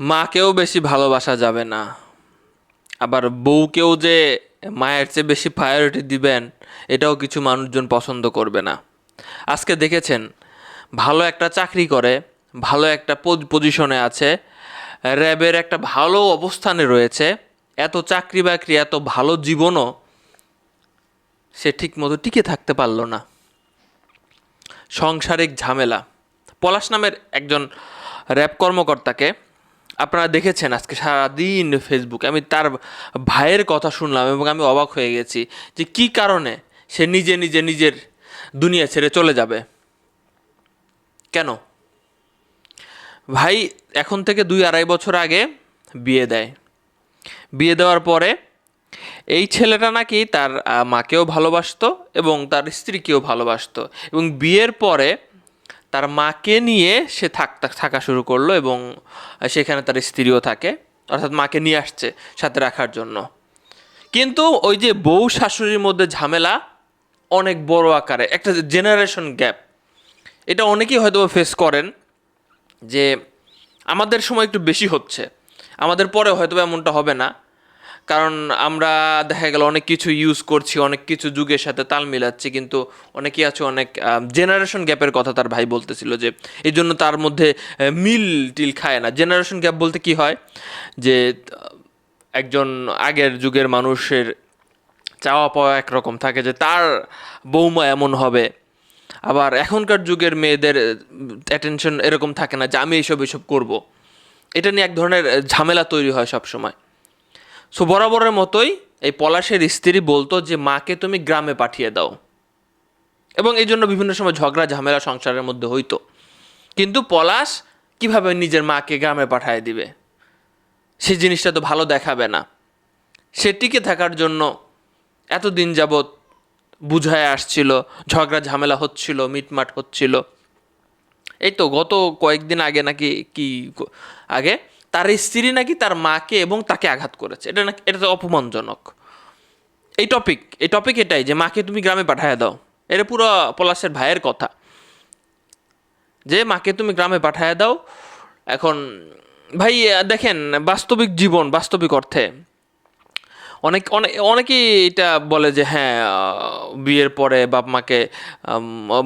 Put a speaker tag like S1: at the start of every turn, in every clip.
S1: মাকেও বেশি ভালোবাসা যাবে না। আবার বউকেও যে মায়ের চেয়ে বেশি প্রায়োরিটি দিবেন, এটাও কিছু মানুষজন পছন্দ করবে না। আজকে দেখেছেন, ভালো একটা চাকরি করে, ভালো একটা পজিশনে আছে, র্যাবের একটা ভালো অবস্থানে রয়েছে, এত চাকরি বাকরি, এত ভালো জীবনও সে ঠিক মতো টিকে থাকতে পারল না। সংসারিক ঝামেলা। পলাশ নামের একজন র্যাব কর্মকর্তাকে আপনারা দেখেছেন আজকে সারাদিন ফেসবুক আমি তার ভাইয়ের কথা শুনলাম এবং আমি অবাক হয়ে গেছি যে কি কারণে সে নিজে নিজে নিজের দুনিয়া ছেড়ে চলে যাবে। কেন? ভাই এখন থেকে দুই আড়াই বছর আগে বিয়ে দেয়। বিয়ে দেওয়ার পরে এই ছেলেটা নাকি তার মাকেও ভালোবাসতো এবং তার স্ত্রীকেও ভালোবাসতো এবং বিয়ের পরে তার মাকে নিয়ে সে থাকতে থাকা শুরু করল এবং সেখানে তার স্ত্রীও থাকে। অর্থাৎ মাকে নিয়ে আসছে সাথে রাখার জন্য। কিন্তু ওই যে বউ শাশুড়ির মধ্যে ঝামেলা অনেক বড় আকারে, একটা জেনারেশন গ্যাপ এটা অনেকেই হয়তো ফেস করেন যে আমাদের সময় একটু বেশি হচ্ছে। আমাদের পরে হয়তো এমনটা হবে না। কারণ আমরা দেখা গেল অনেক কিছু ইউজ করছি, অনেক কিছু যুগের সাথে তাল মিলাচ্ছি, কিন্তু অনেকেই আছে অনেক জেনারেশন গ্যাপের কথা তার ভাই বলতেছিল যে এই জন্য তার মধ্যে মিল টিল খায় না। জেনারেশন গ্যাপ বলতে কি হয়? যে একজন আগের যুগের মানুষের চাওয়া পাওয়া একরকম থাকে যে তার বৌমা এমন হবে। আবার এখনকার যুগের মেয়েদের অ্যাটেনশন এরকম থাকে না যে আমি এইসব এইসব করব। এটা নিয়ে এক ধরনের ঝামেলা তৈরি হয় সব সময় সো বরাবরের মতোই এই পলাশের স্ত্রী বলতো যে, মাকে তুমি গ্রামে পাঠিয়ে দাও। এবং এই জন্য বিভিন্ন সময় ঝগড়া, ঝামেলা সংসারের মধ্যে হইতো। কিন্তু পলাশ কীভাবে নিজের মাকে গ্রামে পাঠিয়ে দিবে? সে জিনিসটা তো ভালো দেখাবে না। সে টিকে থাকার জন্য এতদিন যাবৎ বুঝায় আসছিল, ঝগড়া, ঝামেলা হচ্ছিল, মিটমাট হচ্ছিল। এই তো গত কয়েকদিন আগে নাকি কি, আগে তার স্ত্রী নাকি তার মাকে এবং তাকে আঘাত করেছে। এটা নাকি এটা তো অপমানজনক। এই টপিক এই টপিক এটাই যে মাকে তুমি গ্রামে পাঠায় দাও। এটা পুরো পলাশের ভাইয়ের কথা। যে মাকে তুমি গ্রামে পাঠায় দাও, এখন ভাই, দেখেন, বাস্তবিক জীবন, বাস্তবিক অর্থে। অনেক অনেক, অনেকেই এটা বলে যে হ্যাঁ বিয়ের পরে বাপ মাকে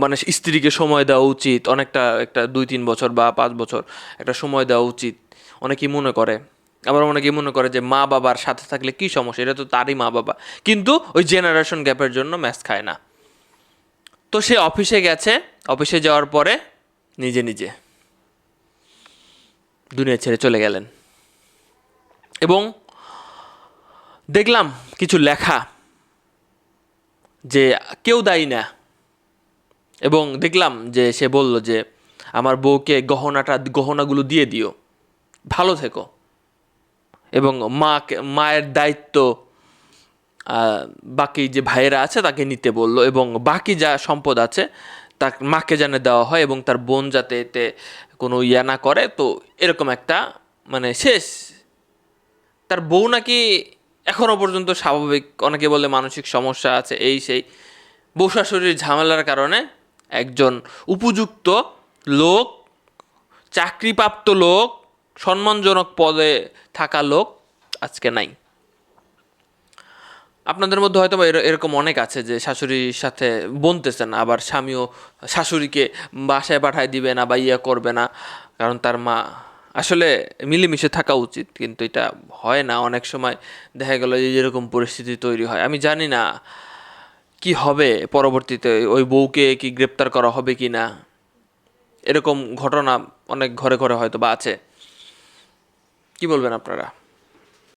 S1: মানে স্ত্রীকে সময় দেওয়া উচিত। অনেকটা একটা দুই তিন বছর বা পাঁচ বছর একটা সময় দেওয়া উচিত। অনেকেই মনে করে। আবার অনেকেই মনে করে যে মা বাবার সাথে থাকলে কি সমস্যা? এটা তো তারই মা বাবা। কিন্তু ওই জেনারেশন গ্যাপের জন্য ম্যাচ খায় না। তো সে অফিসে গেছে। অফিসে যাওয়ার পরে নিজে নিজে দুনিয়া ছেড়ে চলে গেলেন। এবং দেখলাম কিছু লেখা যে কেউ দায়ী না। এবং দেখলাম যে সে বলল যে, আমার বউকে গহনাটা, গহনাগুলো দিয়ে দিও। ভালো থেকো। এবং মা মায়ের দায়িত্ব বাকি যে ভাইয়েরা আছে তাকে নিতে বলল এবং বাকি যা সম্পদ আছে তার মাকে যেন দেওয়া হয় এবং তার বোন যাতে এতে কোনো ইয়া না করে, তো এরকম একটা মানে শেষ। তার বউ নাকি এখনও পর্যন্ত স্বাভাবিক, অনেকে বলে মানসিক সমস্যা আছে, এই সেই। বউ শাশুড়ির ঝামেলার কারণে একজন উপযুক্ত লোক, চাকরিপ্রাপ্ত লোক সম্মানজনক পদে থাকা লোক আজকে নাই। আপনাদের মধ্যে হয়তো এরকম অনেক আছে যে শাশুড়ির সাথে বনতেছে না আবার স্বামীও শাশুড়িকে বাসায় পাঠায় দিবে না বা ইয়ে করবে না, কারণ তার মা, আসলে মিলেমিশে থাকা উচিত, কিন্তু এটা হয় না। অনেক সময় দেখা গেল যে এরকম পরিস্থিতি তৈরি হয়। আমি জানি না কি হবে পরবর্তীতে, ওই বউকে কি গ্রেপ্তার করা হবে কি না এরকম ঘটনা অনেক ঘরে ঘরে হয়তো বা আছে। কি বলবেন আপনারা?